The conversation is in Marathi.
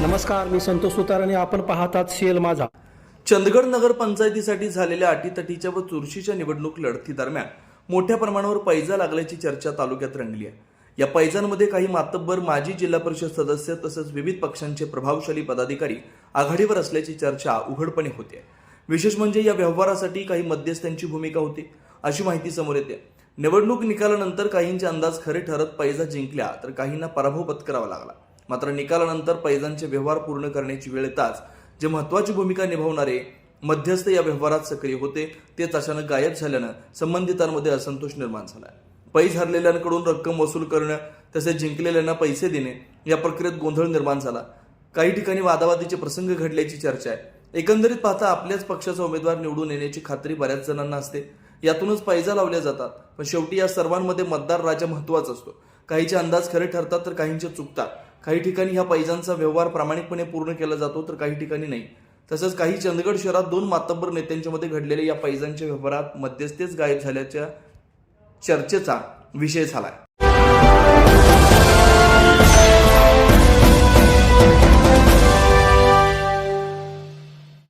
नमस्कार मी संतोष सुतार आणि आपण पाहतात शेल माझा. चंदगड नगर पंचायतीसाठी झालेल्या अटीतटीच्या व चुरशीच्या निवडणूक लढती दरम्यान मोठ्या प्रमाणावर पैजा लागल्याची चर्चा तालुक्यात रंगली आहे. या पैजांमध्ये काही मातब्बर माजी जिल्हा परिषद सदस्य तसंच विविध पक्षांचे प्रभावशाली पदाधिकारी आघाडीवर असल्याची चर्चा उघडपणे होते विशेष म्हणजे या व्यवहारासाठी काही मध्यस्थांची भूमिका होती अशी माहिती समोर येते. निवडणूक निकालानंतर काहींचे अंदाज खरे ठरत पैजा जिंकल्या तर काहींना पराभव पत्करावा लागला. मात्र निकालानंतर पैजांचे व्यवहार पूर्ण करण्याची वेळ येताच जे महत्वाची भूमिका निभावणारे मध्यस्थ या व्यवहारात सक्रिय होते तेच अचानक गायब झाल्यानं संबंधितांमध्ये असंतोष निर्माण झाला पैज हरलेल्यांकडून रक्कम वसूल करणं तसेच जिंकलेल्यांना पैसे देणे या प्रक्रियेत गोंधळ निर्माण झाला. काही ठिकाणी वादावादीचे प्रसंग घडल्याची चर्चा आहे. एकंदरीत पाहता आपल्याच पक्षाचा उमेदवार निवडून येण्याची खात्री बऱ्याच जणांना असते. यातूनच पैजा लावल्या जातात पण शेवटी या सर्वांमध्ये मतदार राजा महत्त्वाचा असतो. काहीचे अंदाज खरे ठरतात तर काहींचे चुकतात. काही ठिकाणी ह्या पैजांचा व्यवहार प्रामाणिकपणे पूर्ण केला जातो तर काही ठिकाणी नाही. तसंच काही चंदगड शहरात दोन मातब्बर नेत्यांच्यामध्ये घडलेल्या या पैजांच्या व्यवहारात मध्यस्थेच गायब झाल्याच्या चर्चेचा विषय झालाय.